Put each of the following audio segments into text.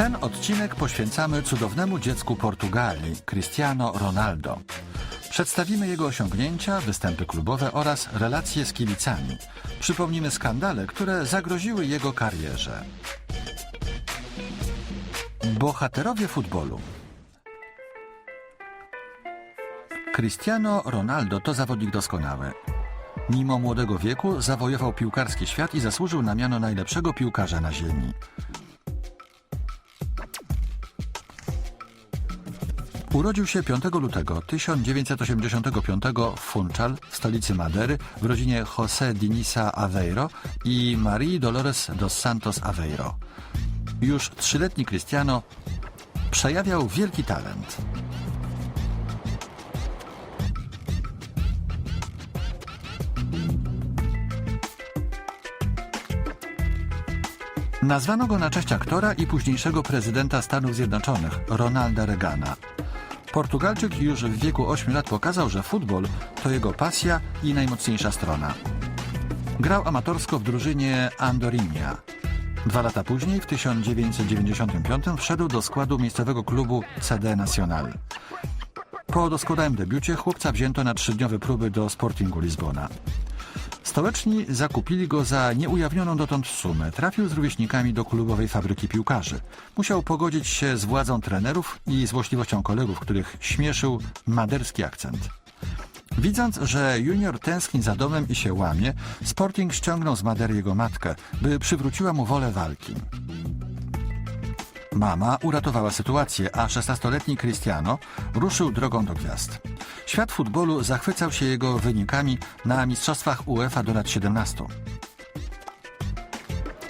Ten odcinek poświęcamy cudownemu dziecku Portugalii, Cristiano Ronaldo. Przedstawimy jego osiągnięcia, występy klubowe oraz relacje z kibicami. Przypomnimy skandale, które zagroziły jego karierze. Bohaterowie futbolu. Cristiano Ronaldo to zawodnik doskonały. Mimo młodego wieku zawojował piłkarski świat i zasłużył na miano najlepszego piłkarza na ziemi. Urodził się 5 lutego 1985 w Funchal, stolicy Madery, w rodzinie José Dinisa Aveiro i Marii Dolores dos Santos Aveiro. Już trzyletni Cristiano przejawiał wielki talent. Nazwano go na cześć aktora i późniejszego prezydenta Stanów Zjednoczonych, Ronalda Reagana. Portugalczyk już w wieku 8 lat pokazał, że futbol to jego pasja i najmocniejsza strona. Grał amatorsko w drużynie Andorinha. Dwa lata później, w 1995, wszedł do składu miejscowego klubu CD Nacional. Po doskonałym debiucie chłopca wzięto na trzydniowe próby do Sportingu Lizbona. Stołeczni zakupili go za nieujawnioną dotąd sumę. Trafił z rówieśnikami do klubowej fabryki piłkarzy. Musiał pogodzić się z władzą trenerów i złośliwością kolegów, których śmieszył maderski akcent. Widząc, że junior tęskni za domem i się łamie, Sporting ściągnął z Madery jego matkę, by przywróciła mu wolę walki. Mama uratowała sytuację, a 16-letni Cristiano ruszył drogą do gwiazd. Świat futbolu zachwycał się jego wynikami na mistrzostwach UEFA do lat 17.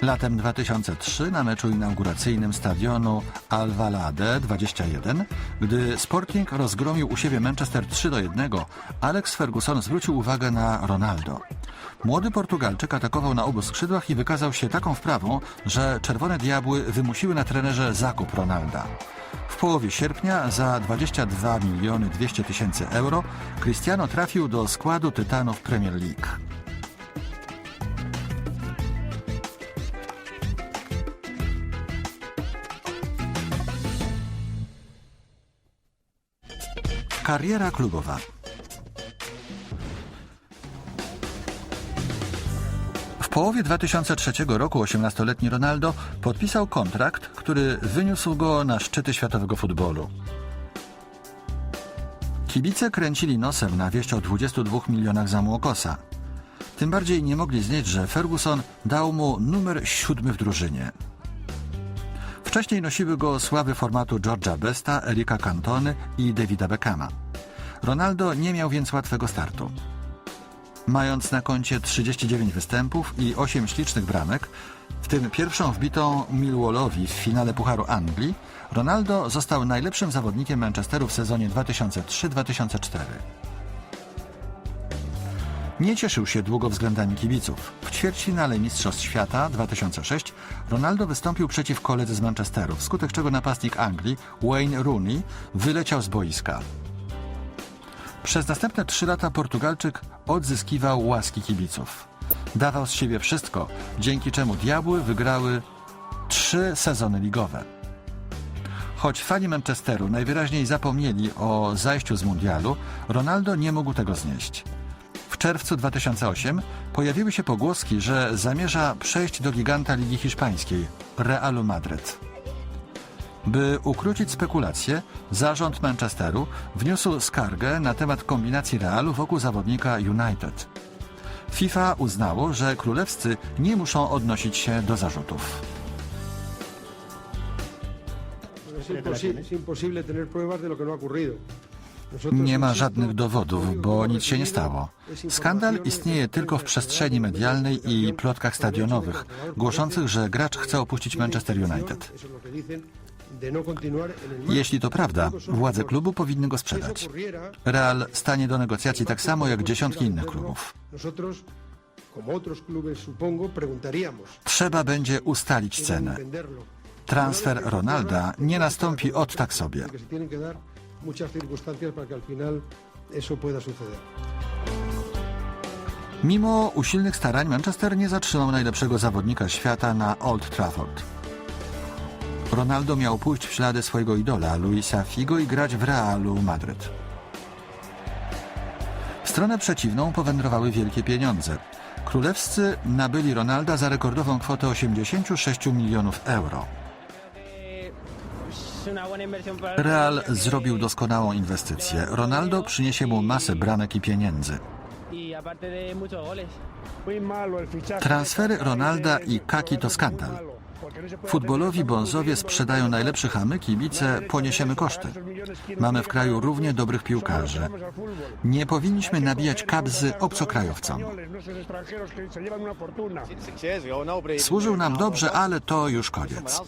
Latem 2003 na meczu inauguracyjnym stadionu Alvalade 21, gdy Sporting rozgromił u siebie Manchester 3 do 1, Alex Ferguson zwrócił uwagę na Ronaldo. Młody Portugalczyk atakował na obu skrzydłach i wykazał się taką wprawą, że Czerwone Diabły wymusiły na trenerze zakup Ronalda. W połowie sierpnia za 22 miliony 200 tysięcy euro Cristiano trafił do składu Tytanów Premier League. Kariera klubowa. W połowie 2003 roku 18-letni Ronaldo podpisał kontrakt, który wyniósł go na szczyty światowego futbolu. Kibice kręcili nosem na wieść o 22 milionach za Młokosa. Tym bardziej nie mogli znieść, że Ferguson dał mu numer siódmy w drużynie. Wcześniej nosiły go sławy formatu George'a Besta, Erika Cantony i Davida Beckhama. Ronaldo nie miał więc łatwego startu. Mając na koncie 39 występów i 8 ślicznych bramek, w tym pierwszą wbitą Millwallowi w finale Pucharu Anglii, Ronaldo został najlepszym zawodnikiem Manchesteru w sezonie 2003-2004. Nie cieszył się długo względami kibiców. Ćwierćfinale Mistrzostw Świata 2006 Ronaldo wystąpił przeciw koledze z Manchesteru, wskutek czego napastnik Anglii Wayne Rooney wyleciał z boiska. Przez następne trzy lata Portugalczyk odzyskiwał łaski kibiców. Dawał z siebie wszystko, dzięki czemu Diabły wygrały trzy sezony ligowe. Choć fani Manchesteru najwyraźniej zapomnieli o zajściu z mundialu, Ronaldo nie mógł tego znieść. W czerwcu 2008 pojawiły się pogłoski, że zamierza przejść do giganta Ligi Hiszpańskiej, Realu Madryt. By ukrócić spekulacje, zarząd Manchesteru wniósł skargę na temat kombinacji Realu wokół zawodnika United. FIFA uznało, że królewscy nie muszą odnosić się do zarzutów. Es, imposi- es imposible tener pruebas de lo que no ha ocurrido. Nie ma żadnych dowodów, bo nic się nie stało. Skandal istnieje tylko w przestrzeni medialnej i plotkach stadionowych, głoszących, że gracz chce opuścić Manchester United. Jeśli to prawda, władze klubu powinny go sprzedać. Real stanie do negocjacji tak samo jak dziesiątki innych klubów. Trzeba będzie ustalić ¿Quieren cenę. Transfer Ronalda nie nastąpi od tak sobie. Muchas circunstancias para que al final eso pueda suceder. Mimo usilnych starań Manchester nie zatrzymał najlepszego zawodnika świata na Old Trafford. Ronaldo miał pójść w ślady swojego idola Luisa Figo i grać w Realu Madryt. W stronę przeciwną powędrowały wielkie pieniądze. Królewscy nabyli Ronalda za rekordową kwotę 86 milionów euro. Real zrobił doskonałą inwestycję. Ronaldo przyniesie mu masę bramek i pieniędzy. Transfery Ronalda i Kaki to skandal. Futbolowi bonzowie sprzedają najlepszych, a my, kibice, poniesiemy koszty. Mamy w kraju równie dobrych piłkarzy. Nie powinniśmy nabijać kabzy obcokrajowcom. Służył nam dobrze, ale to już koniec.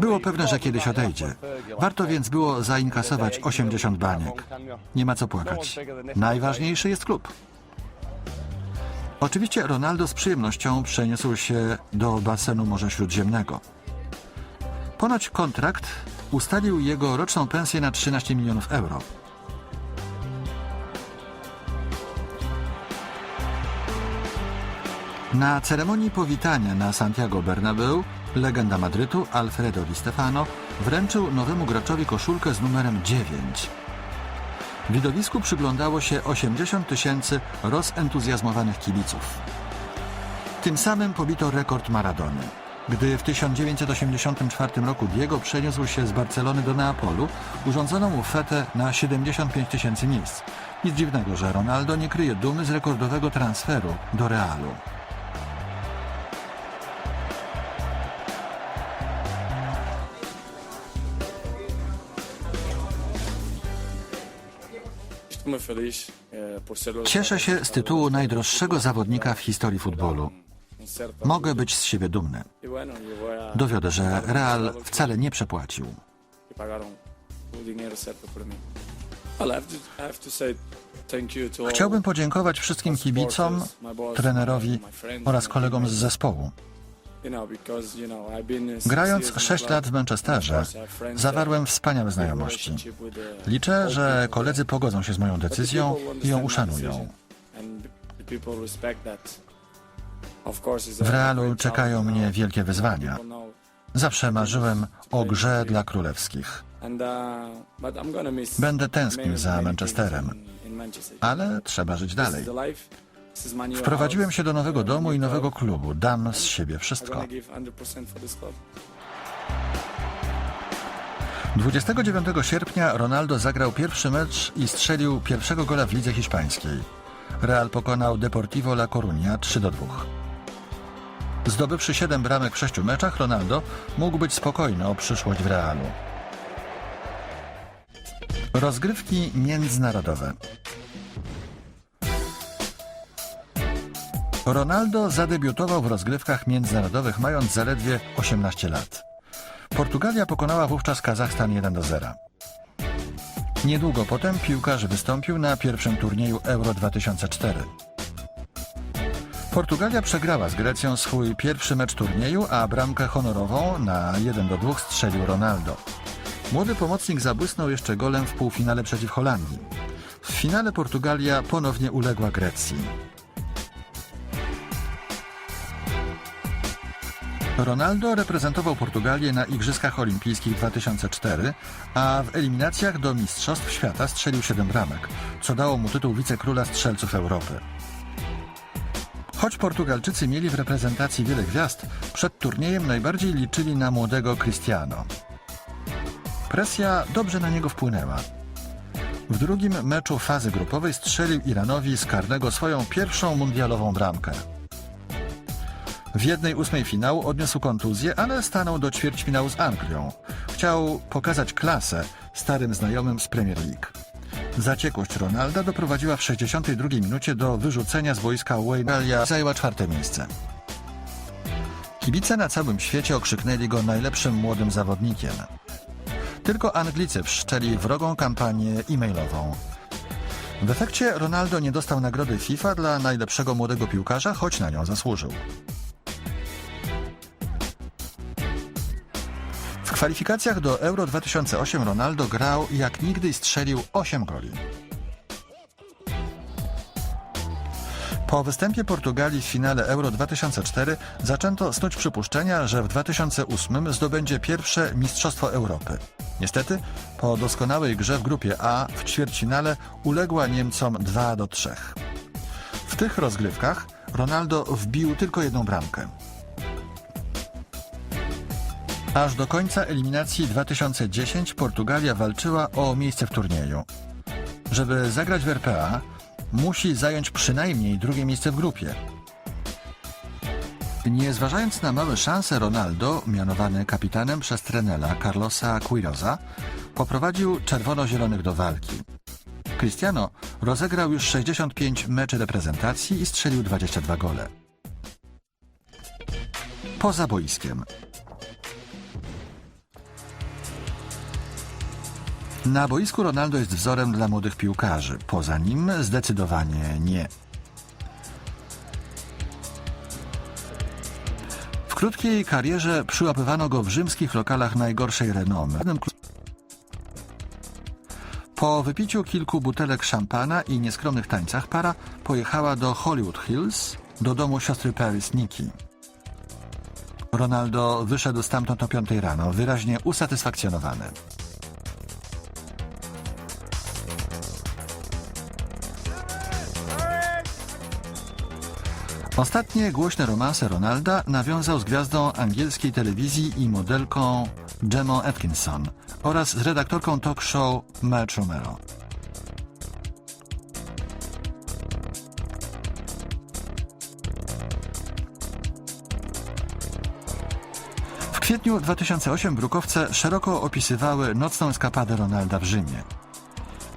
Było pewne, że kiedyś odejdzie. Warto więc było zainkasować 80 baniek. Nie ma co płakać. Najważniejszy jest klub. Oczywiście Ronaldo z przyjemnością przeniósł się do basenu Morza Śródziemnego. Ponoć kontrakt ustalił jego roczną pensję na 13 milionów euro. Na ceremonii powitania na Santiago Bernabeu legenda Madrytu Alfredo Di Stefano wręczył nowemu graczowi koszulkę z numerem 9. Widowisku przyglądało się 80 tysięcy rozentuzjazmowanych kibiców. Tym samym pobito rekord Maradony. Gdy w 1984 roku Diego przeniósł się z Barcelony do Neapolu, urządzono mu fetę na 75 tysięcy miejsc. Nic dziwnego, że Ronaldo nie kryje dumy z rekordowego transferu do Realu. Cieszę się z tytułu najdroższego zawodnika w historii futbolu. Mogę być z siebie dumny. Dowiodę, że Real wcale nie przepłacił. Chciałbym podziękować wszystkim kibicom, trenerowi oraz kolegom z zespołu. Uh, Grając years in the 6 club. lat w Manchesterze, zawarłem wspaniałe znajomości. Liczę, że koledzy pogodzą się z moją decyzją i ją uszanują. W Realu czekają mnie wielkie wyzwania. Zawsze marzyłem o grze dla królewskich, uh, Będę tęsknił za Manchesterem. ale trzeba żyć dalej. Wprowadziłem się do nowego domu i nowego klubu. Dam z siebie wszystko. gonna give 100% for this club. 29 sierpnia Ronaldo zagrał pierwszy mecz i strzelił pierwszego gola w lidze hiszpańskiej. Real pokonał Deportivo La Coruña 3 do 2. Zdobywszy 7 bramek w 6 meczach, Ronaldo mógł być spokojny o przyszłość w Realu. Rozgrywki międzynarodowe. Ronaldo zadebiutował w rozgrywkach międzynarodowych mając zaledwie 18 lat. Portugalia pokonała wówczas Kazachstan 1 do 0. Niedługo potem piłkarz wystąpił na pierwszym turnieju Euro 2004. Portugalia przegrała z Grecją swój pierwszy mecz turnieju, a bramkę honorową na 1 do 2 strzelił Ronaldo. Młody pomocnik zabłysnął jeszcze golem w półfinale przeciw Holandii. W finale Portugalia ponownie uległa Grecji. Ronaldo reprezentował Portugalię na Igrzyskach Olimpijskich 2004, a w eliminacjach do Mistrzostw Świata strzelił 7 bramek, co dało mu tytuł wicekróla strzelców Europy. Choć Portugalczycy mieli w reprezentacji wiele gwiazd, przed turniejem najbardziej liczyli na młodego Cristiano. Presja dobrze na niego wpłynęła. W drugim meczu fazy grupowej strzelił Iranowi z karnego swoją pierwszą mundialową bramkę. W jednej ósmej finału odniósł kontuzję, ale stanął do ćwierćfinału z Anglią. Chciał pokazać klasę starym znajomym z Premier League. Zaciekłość Ronalda doprowadziła w 62 minucie do wyrzucenia z wojska Wayne'alia. Zajęła czwarte miejsce. Kibice na całym świecie okrzyknęli go najlepszym młodym zawodnikiem. Tylko Anglicy wszczęli wrogą kampanię e-mailową. W efekcie Ronaldo nie dostał nagrody FIFA dla najlepszego młodego piłkarza, choć na nią zasłużył. Kwalifikacjach do Euro 2008 Ronaldo grał jak nigdy i strzelił 8 goli. Po występie Portugalii w finale Euro 2004 zaczęto snuć przypuszczenia, że w 2008 zdobędzie pierwsze Mistrzostwo Europy. Niestety, po doskonałej grze w grupie A w ćwierćfinale uległa Niemcom 2 do 3. W tych rozgrywkach Ronaldo wbił tylko jedną bramkę. Aż do końca eliminacji 2010 Portugalia walczyła o miejsce w turnieju. Żeby zagrać w RPA, musi zająć przynajmniej drugie miejsce w grupie. Nie zważając na małe szanse, Ronaldo, mianowany kapitanem przez trenera Carlosa Quiroza, poprowadził czerwono-zielonych do walki. Cristiano rozegrał już 65 meczy reprezentacji i strzelił 22 gole. Poza boiskiem. Na boisku Ronaldo jest wzorem dla młodych piłkarzy. Poza nim zdecydowanie nie. W krótkiej karierze przyłapywano go w rzymskich lokalach najgorszej renomy. Po wypiciu kilku butelek szampana i nieskromnych tańcach para pojechała do Hollywood Hills, do domu siostry Paris Nikki. Ronaldo wyszedł stamtąd o 5 rano, wyraźnie usatysfakcjonowany. Ostatnie głośne romanse Ronalda nawiązał z gwiazdą angielskiej telewizji i modelką Gemma Atkinson oraz z redaktorką talk show Mel Romero. W kwietniu 2008 brukowce szeroko opisywały nocną eskapadę Ronalda w Rzymie.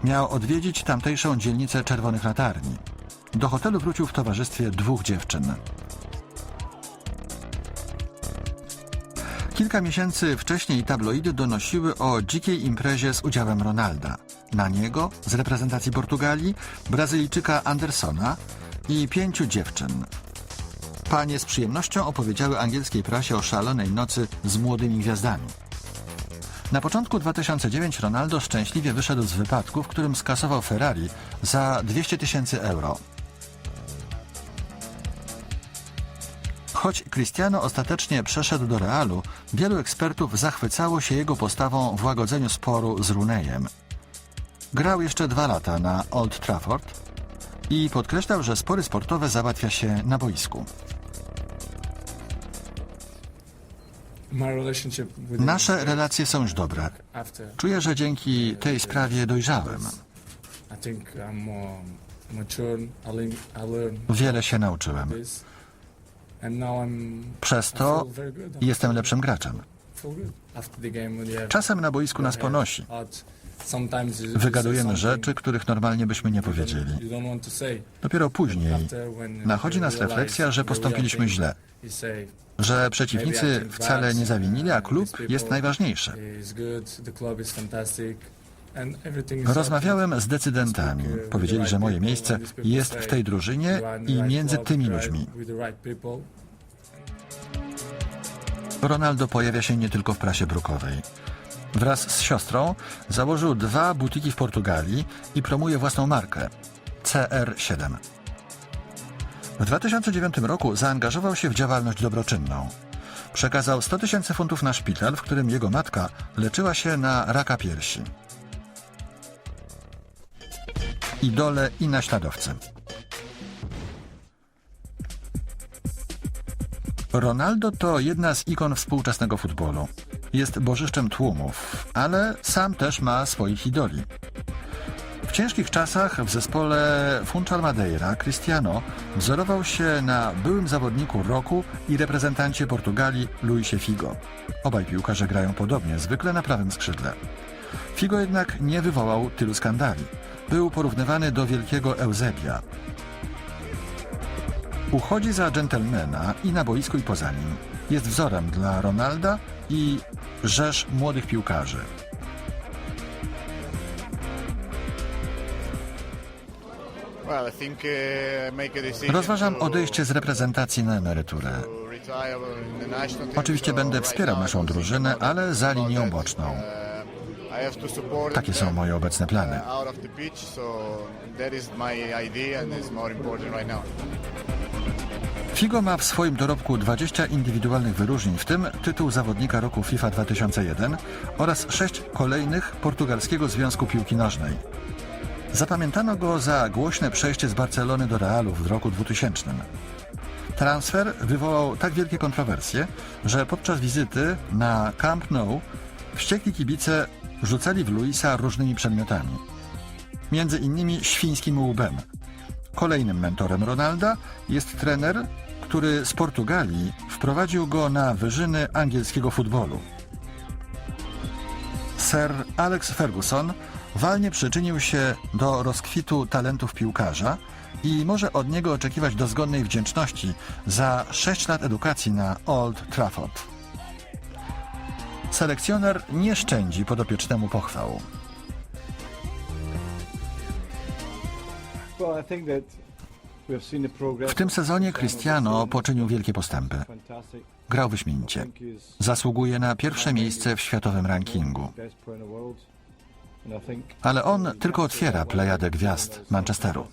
Miał odwiedzić tamtejszą dzielnicę Czerwonych Latarni. Do hotelu wrócił w towarzystwie dwóch dziewczyn. Kilka miesięcy wcześniej tabloidy donosiły o dzikiej imprezie z udziałem Ronalda. Na niego z reprezentacji Portugalii, Brazylijczyka Andersona i pięciu dziewczyn. Panie z przyjemnością opowiedziały angielskiej prasie o szalonej nocy z młodymi gwiazdami. Na początku 2009 Ronaldo szczęśliwie wyszedł z wypadku, w którym skasował Ferrari za 200 tysięcy euro. Choć Cristiano ostatecznie przeszedł do Realu, wielu ekspertów zachwycało się jego postawą w łagodzeniu sporu z Runejem. Grał jeszcze dwa lata na Old Trafford i podkreślał, że spory sportowe załatwia się na boisku. Nasze relacje są już dobre. Czuję, że dzięki tej sprawie dojrzałem. Wiele się nauczyłem. Przez to jestem lepszym graczem. Czasem na boisku nas ponosi. Wygadujemy rzeczy, których normalnie byśmy nie powiedzieli. Dopiero później nachodzi nas refleksja, że postąpiliśmy źle, że przeciwnicy wcale nie zawinili, a klub jest najważniejszy. "It's good, the club is fantastic, and everything is Rozmawiałem z decydentami. Powiedzieli, że moje miejsce jest w tej drużynie i między tymi ludźmi. Ronaldo pojawia się nie tylko w prasie brukowej. Wraz z siostrą założył dwa butiki w Portugalii i promuje własną markę CR7. W 2009 roku zaangażował się w działalność dobroczynną. Przekazał 100 tysięcy funtów na szpital, w którym jego matka leczyła się na raka piersi. Idole i naśladowcy. Ronaldo to jedna z ikon współczesnego futbolu. Jest bożyszczem tłumów, ale sam też ma swoich idoli. W ciężkich czasach w zespole Funchal Madeira Cristiano wzorował się na byłym zawodniku roku i reprezentancie Portugalii Luisie Figo. Obaj piłkarze grają podobnie, zwykle na prawym skrzydle. Figo jednak nie wywołał tylu skandali. Był porównywany do wielkiego Eusebia. Uchodzi za dżentelmena i na boisku i poza nim. Jest wzorem dla Ronalda i rzesz młodych piłkarzy. Uh, Rozważam odejście z reprezentacji na emeryturę. Oczywiście będę wspierał naszą drużynę, ale za linią boczną. Takie są moje obecne plany. uh. Figo ma w swoim dorobku 20 indywidualnych wyróżnień, w tym tytuł zawodnika roku FIFA 2001 oraz 6 kolejnych portugalskiego Związku Piłki Nożnej. Zapamiętano go za głośne przejście z Barcelony do Realu w roku 2000. Transfer wywołał tak wielkie kontrowersje, że podczas wizyty na Camp Nou wściekli kibice rzucali w Luisa różnymi przedmiotami. Między innymi świńskim łbem. Kolejnym mentorem Ronalda jest trener, który z Portugalii wprowadził go na wyżyny angielskiego futbolu. Sir Alex Ferguson walnie przyczynił się do rozkwitu talentów piłkarza i może od niego oczekiwać dozgodnej wdzięczności za 6 lat edukacji na Old Trafford. Selekcjoner nie szczędzi podopiecznemu pochwał. W tym sezonie Cristiano poczynił wielkie postępy. Grał wyśmienicie. Zasługuje na pierwsze miejsce w światowym rankingu. Ale on tylko otwiera plejadę gwiazd Manchesteru.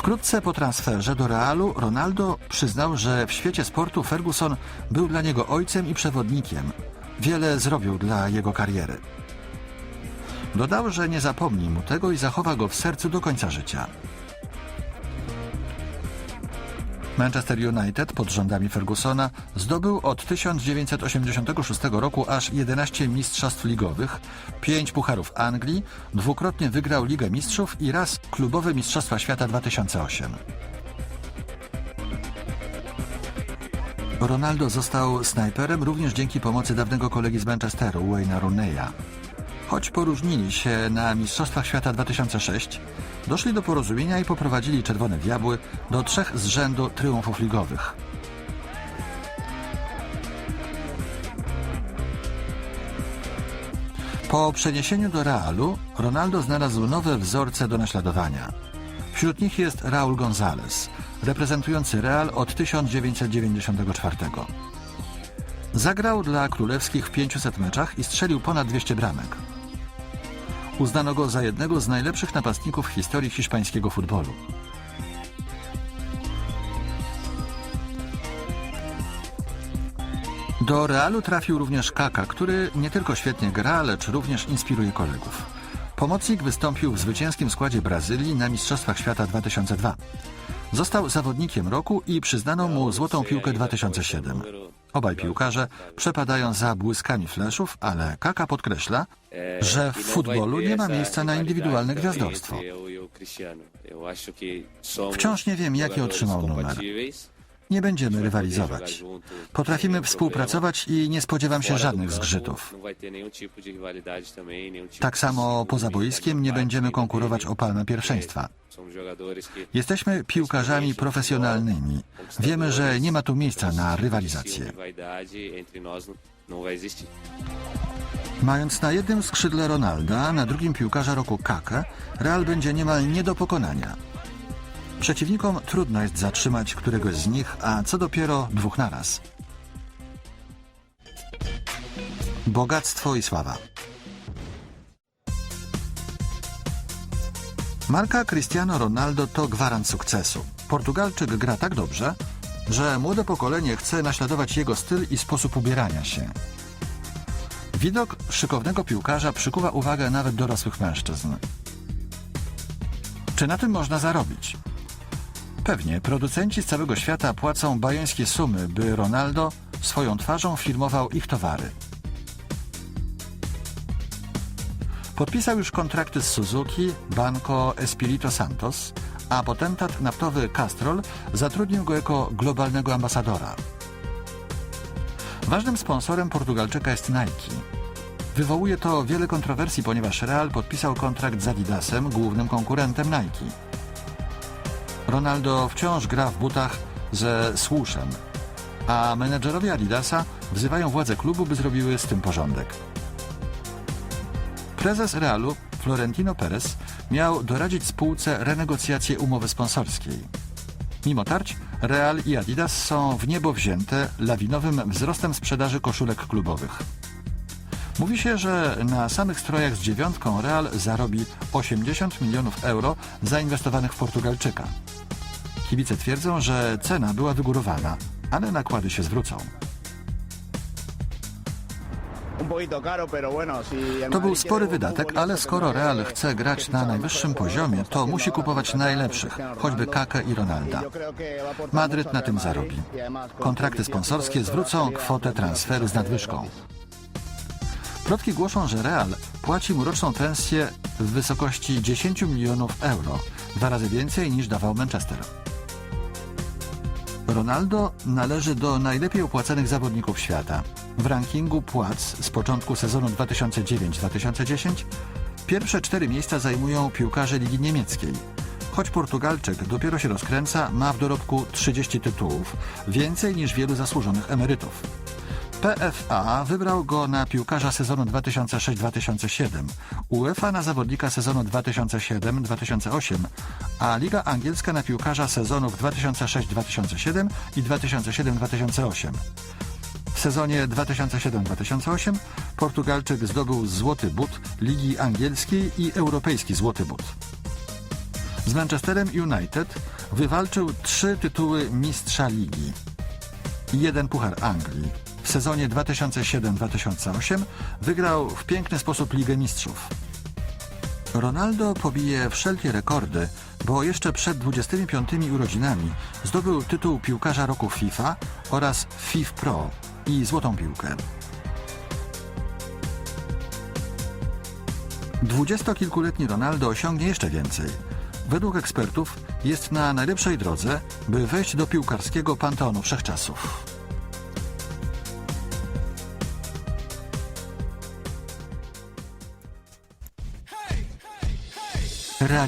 Wkrótce po transferze do Realu Ronaldo przyznał, że w świecie sportu Ferguson był dla niego ojcem i przewodnikiem. Wiele zrobił dla jego kariery. Dodał, że nie zapomni mu tego i zachowa go w sercu do końca życia. Manchester United pod rządami Fergusona zdobył od 1986 roku aż 11 mistrzostw ligowych, 5 pucharów Anglii, dwukrotnie wygrał Ligę Mistrzów i raz klubowe Mistrzostwa Świata 2008. Ronaldo został snajperem również dzięki pomocy dawnego kolegi z Manchesteru, Wayne'a Rooney'a. Choć poróżnili się na Mistrzostwach Świata 2006, doszli do porozumienia i poprowadzili Czerwone Diabły do trzech z rzędu triumfów ligowych. Po przeniesieniu do Realu Ronaldo znalazł nowe wzorce do naśladowania. Wśród nich jest Raul González, reprezentujący Real od 1994. Zagrał dla królewskich w 500 meczach i strzelił ponad 200 bramek. Uznano go za jednego z najlepszych napastników w historii hiszpańskiego futbolu. Do Realu trafił również Kaka, który nie tylko świetnie gra, lecz również inspiruje kolegów. Pomocnik wystąpił w zwycięskim składzie Brazylii na Mistrzostwach Świata 2002. Został zawodnikiem roku i przyznano mu Złotą Piłkę 2007. Obaj piłkarze przepadają za błyskami fleszów, ale Kaka podkreśla, że w futbolu nie ma miejsca na indywidualne gwiazdorstwo. Wciąż nie wiem, jaki otrzymał numer. Nie będziemy rywalizować. Potrafimy współpracować i nie spodziewam się żadnych zgrzytów. Tak samo poza boiskiem nie będziemy konkurować o palmę pierwszeństwa. Jesteśmy piłkarzami profesjonalnymi. Wiemy, że nie ma tu miejsca na rywalizację. Mając na jednym skrzydle Ronalda, na drugim piłkarza roku Kakę, Real będzie niemal nie do pokonania. Przeciwnikom trudno jest zatrzymać któregoś z nich, a co dopiero dwóch naraz. Bogactwo i sława. Marka Cristiano Ronaldo to gwarant sukcesu. Portugalczyk gra tak dobrze, że młode pokolenie chce naśladować jego styl i sposób ubierania się. Widok szykownego piłkarza przykuwa uwagę nawet dorosłych mężczyzn. Czy na tym można zarobić? Pewnie producenci z całego świata płacą bajeńskie sumy, by Ronaldo swoją twarzą filmował ich towary. Podpisał już kontrakty z Suzuki, Banco Espirito Santos, a potentat naftowy Castrol zatrudnił go jako globalnego ambasadora. Ważnym sponsorem Portugalczyka jest Nike. Wywołuje to wiele kontrowersji, ponieważ Real podpisał kontrakt z Adidasem, głównym konkurentem Nike. Ronaldo wciąż gra w butach ze słuszem, a menedżerowie Adidasa wzywają władze klubu, by zrobiły z tym porządek. Prezes Realu, Florentino Perez, miał doradzić spółce renegocjację umowy sponsorskiej. Mimo tarć, Real i Adidas są w niebo wzięte lawinowym wzrostem sprzedaży koszulek klubowych. Mówi się, że na samych strojach z dziewiątką Real zarobi 80 milionów euro zainwestowanych w Portugalczyka. Kibice twierdzą, że cena była wygórowana, ale nakłady się zwrócą. To był spory wydatek, ale skoro Real chce grać na najwyższym poziomie, to musi kupować najlepszych, choćby Kakę i Ronalda. Madryt na tym zarobi. Kontrakty sponsorskie zwrócą kwotę transferu z nadwyżką. Plotki głoszą, że Real płaci mu roczną pensję w wysokości 10 milionów euro, dwa razy więcej niż dawał Manchester. Ronaldo należy do najlepiej opłacanych zawodników świata. W rankingu płac z początku sezonu 2009-2010 pierwsze cztery miejsca zajmują piłkarze Ligi Niemieckiej. Choć Portugalczyk dopiero się rozkręca, ma w dorobku 30 tytułów, więcej niż wielu zasłużonych emerytów. PFA wybrał go na piłkarza sezonu 2006-2007, UEFA na zawodnika sezonu 2007-2008, a Liga Angielska na piłkarza sezonów 2006-2007 i 2007-2008. W sezonie 2007-2008 Portugalczyk zdobył złoty but Ligi Angielskiej i Europejski Złoty But. Z Manchesterem United wywalczył trzy tytuły mistrza ligi i jeden Puchar Anglii. W sezonie 2007-2008 wygrał w piękny sposób Ligę Mistrzów. Ronaldo pobije wszelkie rekordy, bo jeszcze przed 25 urodzinami zdobył tytuł piłkarza roku FIFA oraz FIF Pro i złotą piłkę. Dwudziestokilkuletni Ronaldo osiągnie jeszcze więcej. Według ekspertów jest na najlepszej drodze, by wejść do piłkarskiego panteonu wszechczasów. fuera